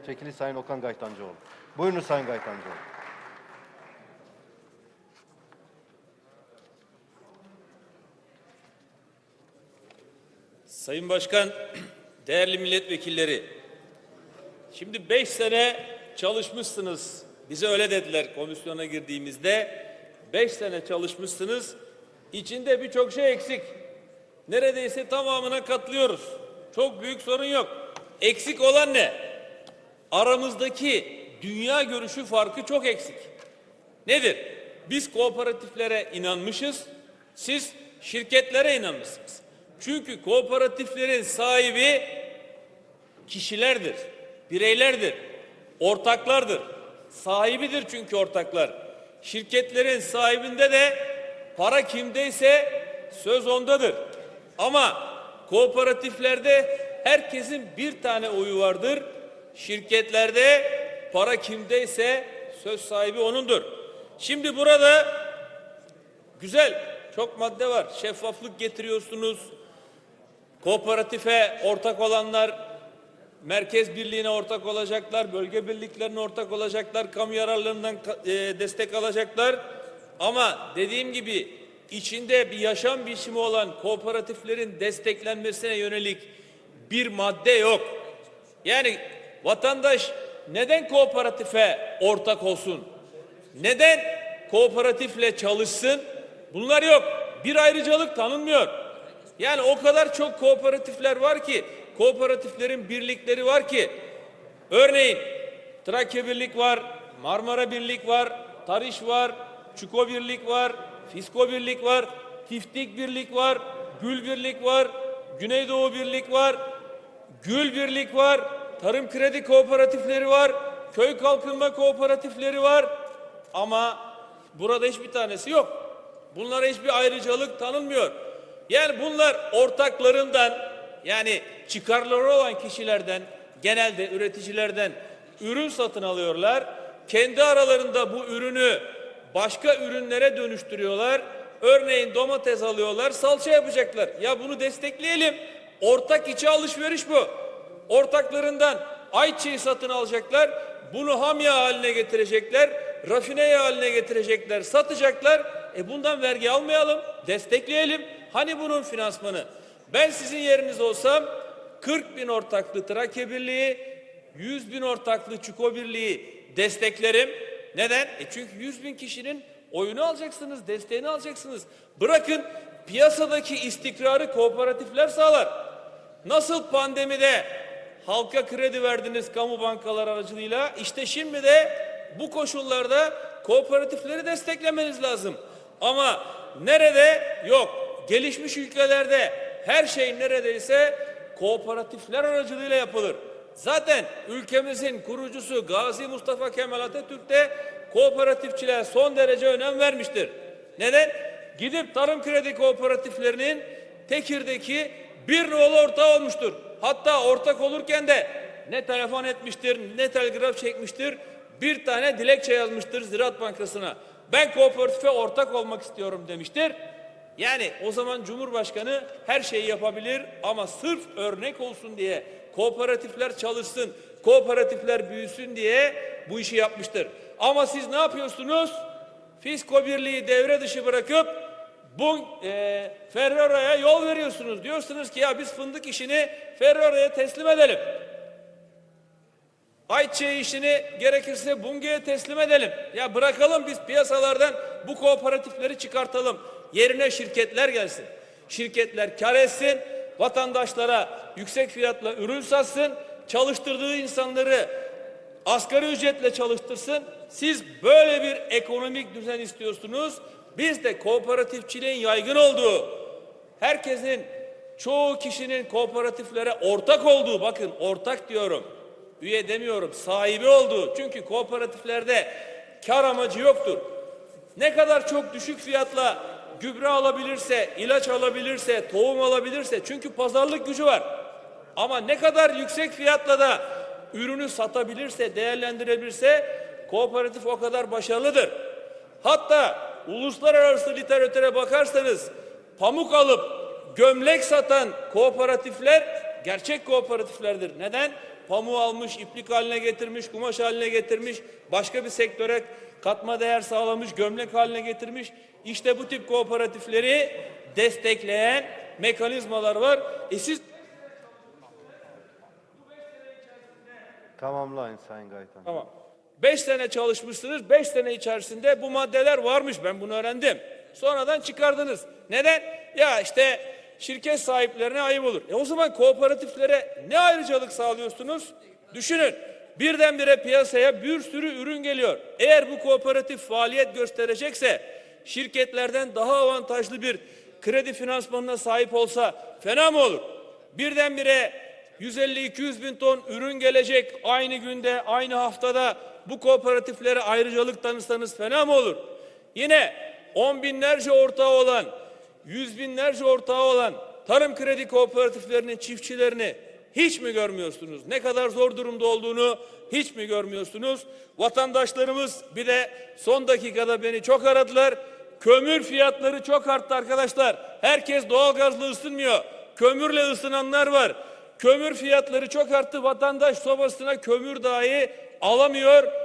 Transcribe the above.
Milletvekili Sayın Okan Gaytancıoğlu. Buyurunuz Sayın Gaytancıoğlu. Sayın Başkan, değerli milletvekilleri, şimdi beş sene çalışmışsınız. Bize öyle dediler komisyona girdiğimizde. Beş sene çalışmışsınız. İçinde birçok şey eksik. Neredeyse tamamına katlıyoruz. Çok büyük sorun yok. Eksik olan ne? Aramızdaki dünya görüşü farkı çok eksik. Nedir? Biz kooperatiflere inanmışız. Siz şirketlere inanmışsınız. Çünkü kooperatiflerin sahibi kişilerdir, bireylerdir, ortaklardır. Sahibidir çünkü ortaklar. Şirketlerin sahibinde de para kimdeyse söz ondadır. Ama kooperatiflerde herkesin bir tane oyu vardır. Şirketlerde para kimdeyse söz sahibi onundur. Şimdi burada güzel çok madde var. Şeffaflık getiriyorsunuz. Kooperatife ortak olanlar merkez birliğine ortak olacaklar, bölge birliklerine ortak olacaklar, kamu yararlarından e, destek alacaklar. Ama dediğim gibi içinde bir yaşam biçimi olan kooperatiflerin desteklenmesine yönelik bir madde yok. Yani vatandaş neden kooperatife ortak olsun? Neden kooperatifle çalışsın? Bunlar yok. Bir ayrıcalık tanınmıyor. Yani o kadar çok kooperatifler var ki, kooperatiflerin birlikleri var ki, örneğin Trakya Birlik var, Marmara Birlik var, Tarış var, Çuko Birlik var, Fisko Birlik var, Tiftik Birlik var, Gül Birlik var, Güneydoğu Birlik var, Gül Birlik var, Tarım Kredi Kooperatifleri var, Köy Kalkınma Kooperatifleri var ama burada hiçbir tanesi yok. Bunlara hiçbir ayrıcalık tanınmıyor. Yani bunlar ortaklarından yani çıkarları olan kişilerden genelde üreticilerden ürün satın alıyorlar. Kendi aralarında bu ürünü başka ürünlere dönüştürüyorlar. Örneğin domates alıyorlar, salça yapacaklar. Ya bunu destekleyelim. Ortak içi alışveriş bu. Ortaklarından ayçiçeği satın alacaklar. Bunu ham yağ haline getirecekler. Rafine yağ haline getirecekler, satacaklar. E bundan vergi almayalım, destekleyelim. Hani bunun finansmanı? Ben sizin yeriniz olsam 40 bin ortaklı Trakya Birliği, 100 bin ortaklı Çuko Birliği desteklerim. Neden? E çünkü 100 bin kişinin oyunu alacaksınız, desteğini alacaksınız. Bırakın piyasadaki istikrarı kooperatifler sağlar. Nasıl pandemide halka kredi verdiniz kamu bankalar aracılığıyla işte şimdi de bu koşullarda kooperatifleri desteklemeniz lazım. Ama nerede? Yok. Gelişmiş ülkelerde her şey neredeyse kooperatifler aracılığıyla yapılır. Zaten ülkemizin kurucusu Gazi Mustafa Kemal Atatürk de kooperatifçiliğe son derece önem vermiştir. Neden? Gidip tarım kredi kooperatiflerinin Tekir'deki bir nolu ortağı olmuştur. Hatta ortak olurken de ne telefon etmiştir, ne telgraf çekmiştir, bir tane dilekçe yazmıştır Ziraat Bankası'na. Ben kooperatife ortak olmak istiyorum demiştir. Yani o zaman Cumhurbaşkanı her şeyi yapabilir ama sırf örnek olsun diye kooperatifler çalışsın, kooperatifler büyüsün diye bu işi yapmıştır. Ama siz ne yapıyorsunuz? Fisko Birliği devre dışı bırakıp bu e, Ferrara'ya yol veriyorsunuz. Diyorsunuz ki ya biz fındık işini Ferrara'ya teslim edelim. Ayçiçeği işini gerekirse Bunge'ye teslim edelim. Ya bırakalım biz piyasalardan bu kooperatifleri çıkartalım. Yerine şirketler gelsin. Şirketler kar etsin, vatandaşlara yüksek fiyatla ürün satsın, çalıştırdığı insanları asgari ücretle çalıştırsın. Siz böyle bir ekonomik düzen istiyorsunuz. Biz de kooperatifçiliğin yaygın olduğu, herkesin, çoğu kişinin kooperatiflere ortak olduğu, bakın ortak diyorum, üye demiyorum, sahibi olduğu. Çünkü kooperatiflerde kar amacı yoktur. Ne kadar çok düşük fiyatla gübre alabilirse, ilaç alabilirse, tohum alabilirse çünkü pazarlık gücü var. Ama ne kadar yüksek fiyatla da ürünü satabilirse, değerlendirebilirse kooperatif o kadar başarılıdır. Hatta uluslararası literatüre bakarsanız pamuk alıp gömlek satan kooperatifler gerçek kooperatiflerdir. Neden? pamuğu almış, iplik haline getirmiş, kumaş haline getirmiş, başka bir sektöre katma değer sağlamış, gömlek haline getirmiş. İşte bu tip kooperatifleri destekleyen mekanizmalar var. E siz Tamamlayın Sayın Gaytancı. Tamam. Beş sene çalışmışsınız. Beş sene içerisinde bu maddeler varmış. Ben bunu öğrendim. Sonradan çıkardınız. Neden? Ya işte şirket sahiplerine ayıp olur. E o zaman kooperatiflere ne ayrıcalık sağlıyorsunuz? Düşünün. Birdenbire piyasaya bir sürü ürün geliyor. Eğer bu kooperatif faaliyet gösterecekse şirketlerden daha avantajlı bir kredi finansmanına sahip olsa fena mı olur? Birdenbire 150-200 bin ton ürün gelecek aynı günde, aynı haftada bu kooperatiflere ayrıcalık tanırsanız fena mı olur? Yine on binlerce ortağı olan, yüz binlerce ortağı olan tarım kredi kooperatiflerinin çiftçilerini hiç mi görmüyorsunuz? Ne kadar zor durumda olduğunu hiç mi görmüyorsunuz? Vatandaşlarımız bir de son dakikada beni çok aradılar. Kömür fiyatları çok arttı arkadaşlar. Herkes doğalgazla ısınmıyor. Kömürle ısınanlar var. Kömür fiyatları çok arttı. Vatandaş sobasına kömür dahi alamıyor.